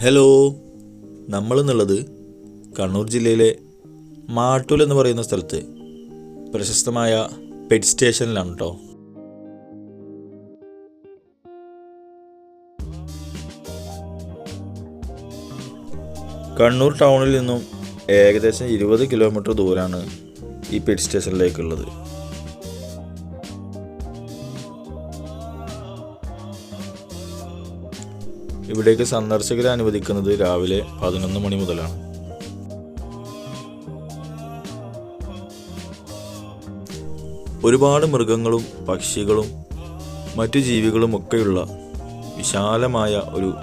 Hello നമ്മൾ നമ്മളെന്നുള്ളത് കണ്ണൂർ ജില്ലയിലെ മാട്ടൂൽ എന്ന് പറയുന്ന സ്ഥലത്ത്. പ്രശസ്തമായ പെറ്റ് സ്റ്റേഷനിലാണ് കേട്ടോ കണ്ണൂർ ടൗണിൽ നിന്നും ഏകദേശം ഇരുപത് കിലോമീറ്റർ ദൂരമാണ് ഈ പെറ്റ് സ്റ്റേഷനിലേക്കുള്ളത് ഇവിടേക്ക് സന്ദർശകരെ അനുവദിക്കുന്നത് രാവിലെ പതിനൊന്ന് മണി മുതലാണ്. ഒരുപാട് മൃഗങ്ങളും പക്ഷികളും മറ്റു ജീവികളും ഒക്കെയുള്ള വിശാലമായ ഒരു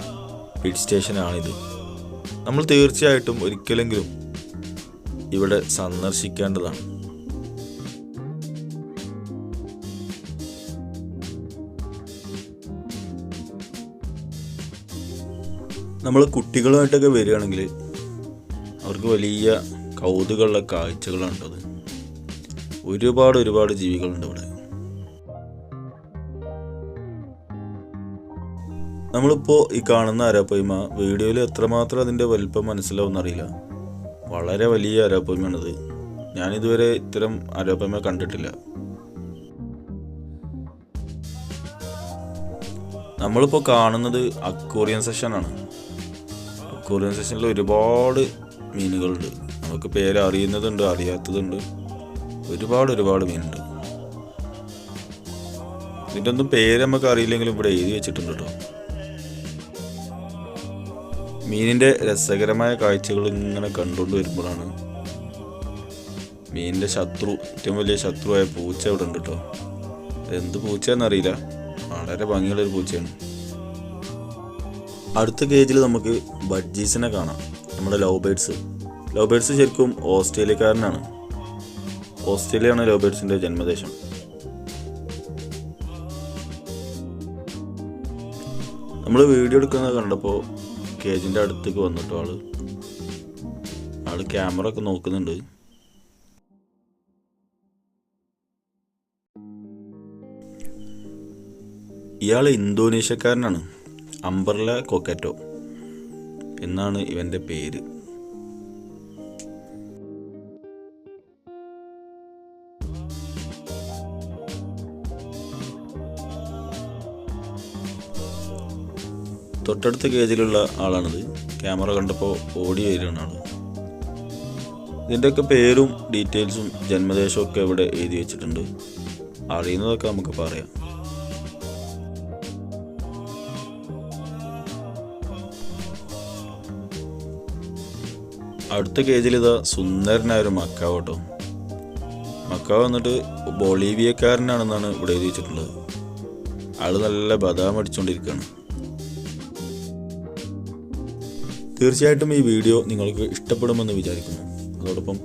ഹിൽ സ്റ്റേഷനാണിത് നമ്മൾ തീർച്ചയായിട്ടും ഒരിക്കലെങ്കിലും ഇവിടെ സന്ദർശിക്കേണ്ടതാണ്. നമ്മൾ കുട്ടികളുമായിട്ടൊക്കെ വരികയാണെങ്കിൽ അവർക്ക് വലിയ കൗതുകമുള്ള കാഴ്ചകളുണ്ടത് ഒരുപാട് ഒരുപാട് ജീവികളുണ്ട് ഇവിടെ. നമ്മളിപ്പോൾ ഈ കാണുന്ന അരാപ്പൊയ്മ വീഡിയോയിൽ എത്രമാത്രം അതിന്റെ വലിപ്പം മനസ്സിലാവുമെന്നറിയില്ല വളരെ വലിയ അരാപ്പൊയ്മയാണിത്. ഞാനിതുവരെ ഇത്തരം അരാപ്പൊയ്മ കണ്ടിട്ടില്ല. നമ്മളിപ്പോൾ കാണുന്നത് അക്വോറിയൻ സെഷനാണ്. അക്വോറിയൻ സെക്ഷനിൽ ഒരുപാട് മീനുകളുണ്ട്. നമുക്ക് പേര് അറിയുന്നതുണ്ട് അറിയാത്തതുണ്ട്. ഒരുപാട് ഒരുപാട് മീനുണ്ട്. ഇതിന്റെ ഒന്നും പേര് നമുക്ക് അറിയില്ലെങ്കിലും ഇവിടെ എഴുതി വെച്ചിട്ടുണ്ട് കേട്ടോ. മീനിന്റെ രസകരമായ കാഴ്ചകൾ ഇങ്ങനെ കണ്ടുകൊണ്ട് വരുമ്പോഴാണ് മീനിന്റെ ശത്രു ഏറ്റവും വലിയ ശത്രുവായ പൂച്ച ഇവിടെ ഉണ്ട് കേട്ടോ. എന്ത് പൂച്ചയെന്നറിയില്ല വളരെ ഭംഗിയുള്ളൊരു പൂച്ചയാണ്. അടുത്ത കേജിൽ നമുക്ക് ബഡ്ജീസിനെ കാണാം. നമ്മുടെ ലവ് ബേഡ്സ്. ലവ് ബേഡ്സ് ശരിക്കും ഓസ്ട്രേലിയക്കാരനാണ്. ഓസ്ട്രേലിയയാണ് ലവ് ബേഡ്സിന്റെ ജന്മദേശം. നമ്മൾ വീഡിയോ എടുക്കുന്നത് കണ്ടപ്പോൾ കേജിന്റെ അടുത്തേക്ക് വന്നിട്ടോ ആൾ? ആൾ ക്യാമറ ഒക്കെ നോക്കുന്നുണ്ട്. ഇയാൾ ഇന്തോനേഷ്യക്കാരനാണ്. അംബർല കൊക്കറ്റോ എന്നാണ് ഇവന്റെ പേര്. തൊട്ടടുത്ത കേജിലുള്ള ആളാണിത്. ക്യാമറ കണ്ടപ്പോൾ ഓടി വരികയാണ് ആൾ ഇതിന്റെയൊക്കെ പേരും ഡീറ്റെയിൽസും ജന്മദേശവും ഒക്കെ ഇവിടെ എഴുതി വെച്ചിട്ടുണ്ട്. അറിയുന്നതൊക്കെ നമുക്ക് പറയാം. അടുത്ത കേജിൽ ഇതാ സുന്ദരനായ ഒരു മക്കാവ് കേട്ടോ. മക്കാവ് വന്നിട്ട് ബൊളീവിയക്കാരനാണെന്നാണ് ഇവിടെ എഴുതി വെച്ചിട്ടുള്ളത്. ആൾ നല്ല ബദാം അടിച്ചുകൊണ്ടിരിക്കുകയാണ് തീർച്ചയായിട്ടും ഈ വീഡിയോ നിങ്ങൾക്ക് ഇഷ്ടപ്പെടുമെന്ന് വിചാരിക്കുന്നു. അതോടൊപ്പം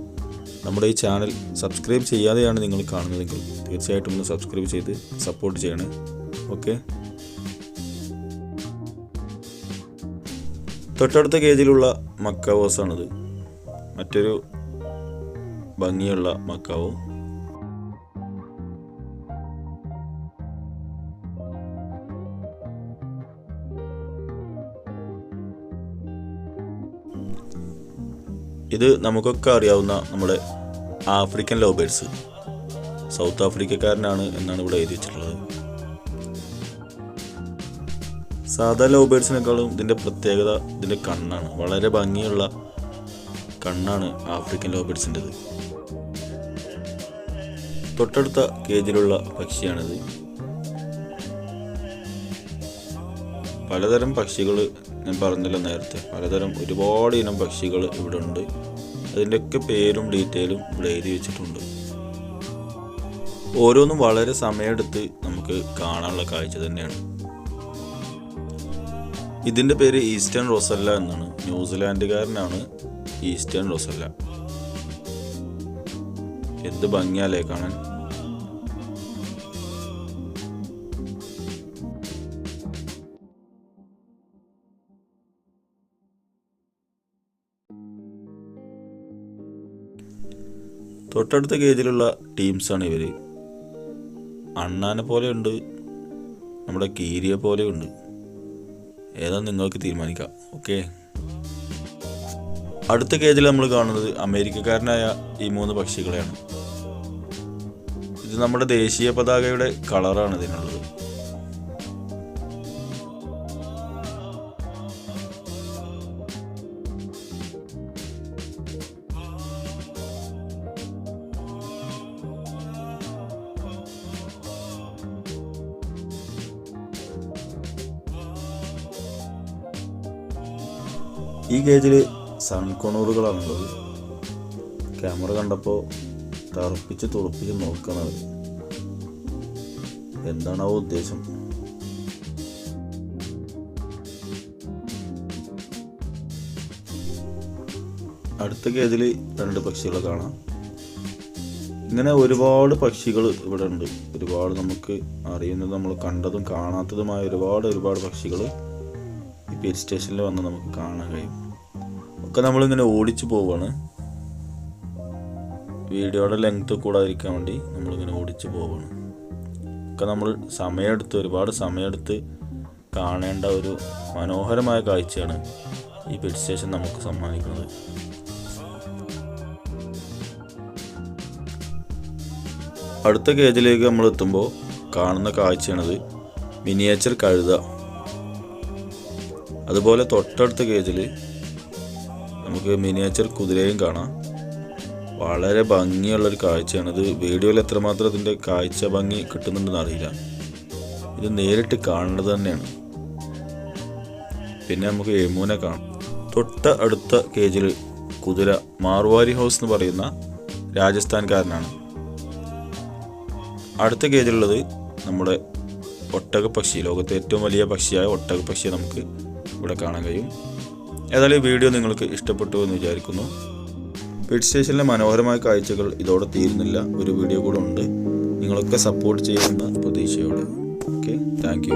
നമ്മുടെ ഈ ചാനൽ സബ്സ്ക്രൈബ് ചെയ്യാതെയാണ് നിങ്ങൾ കാണുന്നതെങ്കിൽ തീർച്ചയായിട്ടും ഒന്ന് സബ്സ്ക്രൈബ് ചെയ്ത് സപ്പോർട്ട് ചെയ്യണേ. ഓക്കെ തൊട്ടടുത്ത കേജിലുള്ള മക്കാവോസാണിത്. മറ്റൊരു ഭംഗിയുള്ള മക്കാവും. ഇത് നമുക്കൊക്കെ അറിയാവുന്ന നമ്മുടെ ആഫ്രിക്കൻ ലോബേഴ്സ്. സൗത്ത് ആഫ്രിക്കക്കാരനാണ് എന്നാണ് ഇവിടെ എഴുതി വെച്ചിട്ടുള്ളത്. സാധാ ലോബേഴ്സിനേക്കാളും ഇതിന്റെ പ്രത്യേകത ഇതിന്റെ കണ്ണാണ്. വളരെ ഭംഗിയുള്ള കണ്ണാണ് ആഫ്രിക്കൻ ലോബിഡ്സിന്റെത് തൊട്ടടുത്ത കേജിലുള്ള പക്ഷിയാണിത്. പലതരം പക്ഷികൾ ഞാൻ പറഞ്ഞല്ലോ നേരത്തെ. പലതരം ഒരുപാട് ഇനം പക്ഷികൾ ഇവിടെ ഉണ്ട് അതിന്റെയൊക്കെ പേരും ഡീറ്റെയിലും ഇവിടെ എഴുതി വെച്ചിട്ടുണ്ട്. ഓരോന്നും വളരെ സമയമെടുത്ത് നമുക്ക് കാണാനുള്ള കാഴ്ച തന്നെയാണ്. ഇതിന്റെ പേര് ഈസ്റ്റേൺ റോസല്ല എന്നാണ്. ന്യൂസിലാൻഡുകാരനാണ് ഈസ്റ്റേൺ റോസല്ല. എന്ത് ഭംഗിയാലേ കാണാൻ. തൊട്ടടുത്ത കേജിലുള്ള ടീംസാണ് ഇവർ അണ്ണാനെ പോലെയുണ്ട് നമ്മുടെ കീരിയെ പോലെയുണ്ട് ഏതാ നിങ്ങൾക്ക് തീരുമാനിക്കാം. ഓക്കെ? അടുത്ത കേജിൽ നമ്മൾ കാണുന്നത് അമേരിക്കക്കാരനായ ഈ മൂന്ന് പക്ഷികളെയാണ്. ഇത് നമ്മുടെ ദേശീയ പതാകയുടെ കളറാണ് ഇതിനുള്ളത്. ഈ കേജിൽ സൺകൊണൂറുകളാണുള്ളത്. ക്യാമറ കണ്ടപ്പോൾ തറപ്പിച്ച് തുറപ്പിച്ച് നോക്കണത്. എന്താണാവോ ഉദ്ദേശം? അടുത്ത കേതിൽ രണ്ട് പക്ഷികളെ കാണാം. ഇങ്ങനെ ഒരുപാട് പക്ഷികൾ ഇവിടെ ഉണ്ട്. ഒരുപാട് നമുക്ക് അറിയുന്നത് നമ്മൾ കണ്ടതും കാണാത്തതുമായ ഒരുപാട് ഒരുപാട് പക്ഷികൾ ഈ പേര് സ്റ്റേഷനിൽ വന്ന് നമുക്ക് കാണാൻ കഴിയും. ഒക്കെ നമ്മളിങ്ങനെ ഓടിച്ചു പോവാണ്. വീഡിയോയുടെ ലെങ്ത് കൂടാതിരിക്കാൻ വേണ്ടി നമ്മളിങ്ങനെ ഓടിച്ചു പോവാണ്. ഒക്കെ നമ്മൾ സമയമെടുത്ത് ഒരുപാട് സമയമെടുത്ത് കാണേണ്ട ഒരു മനോഹരമായ കാഴ്ചയാണ് ഈ പെറ്റ് സ്റ്റേഷൻ നമുക്ക് സമ്മാനിക്കുന്നത്. അടുത്ത കേജിലേക്ക് നമ്മൾ എത്തുമ്പോൾ കാണുന്ന കാഴ്ചയാണിത് മിനിയേച്ചർ കഴുത. അതുപോലെ തൊട്ടടുത്ത കേജിൽ നമുക്ക് മിനിയേച്ചർ കുതിരയും കാണാം. വളരെ ഭംഗിയുള്ളൊരു കാഴ്ചയാണ്. ഇത് വീഡിയോയിൽ എത്രമാത്രം ഇതിന്റെ കാഴ്ച ഭംഗി കിട്ടുന്നുണ്ടെന്ന് അറിയില്ല. ഇത് നേരിട്ട് കാണേണ്ടത് തന്നെയാണ്. പിന്നെ നമുക്ക് യമൂനെ കാണാം. തൊട്ട അടുത്ത കേജിൽ കുതിര മാർവാരി ഹൗസ് എന്ന് പറയുന്ന രാജസ്ഥാൻകാരനാണ്. അടുത്ത കേജിലുള്ളത് നമ്മുടെ ഒട്ടക പക്ഷി ലോകത്തെ ഏറ്റവും വലിയ പക്ഷിയായ ഒട്ടക പക്ഷിയെ നമുക്ക് ഇവിടെ കാണാൻ കഴിയും. ഏതായാലും ഈ വീഡിയോ നിങ്ങൾക്ക് ഇഷ്ടപ്പെട്ടു എന്ന് വിചാരിക്കുന്നു. പെറ്റ് സ്റ്റേഷനിലെ മനോഹരമായ കാഴ്ചകൾ ഇതോടെ തീരുന്നില്ല. ഒരു വീഡിയോ കൂടെ ഉണ്ട്. നിങ്ങളൊക്കെ സപ്പോർട്ട് ചെയ്യുമെന്ന പ്രതീക്ഷയോടെ. Okay thank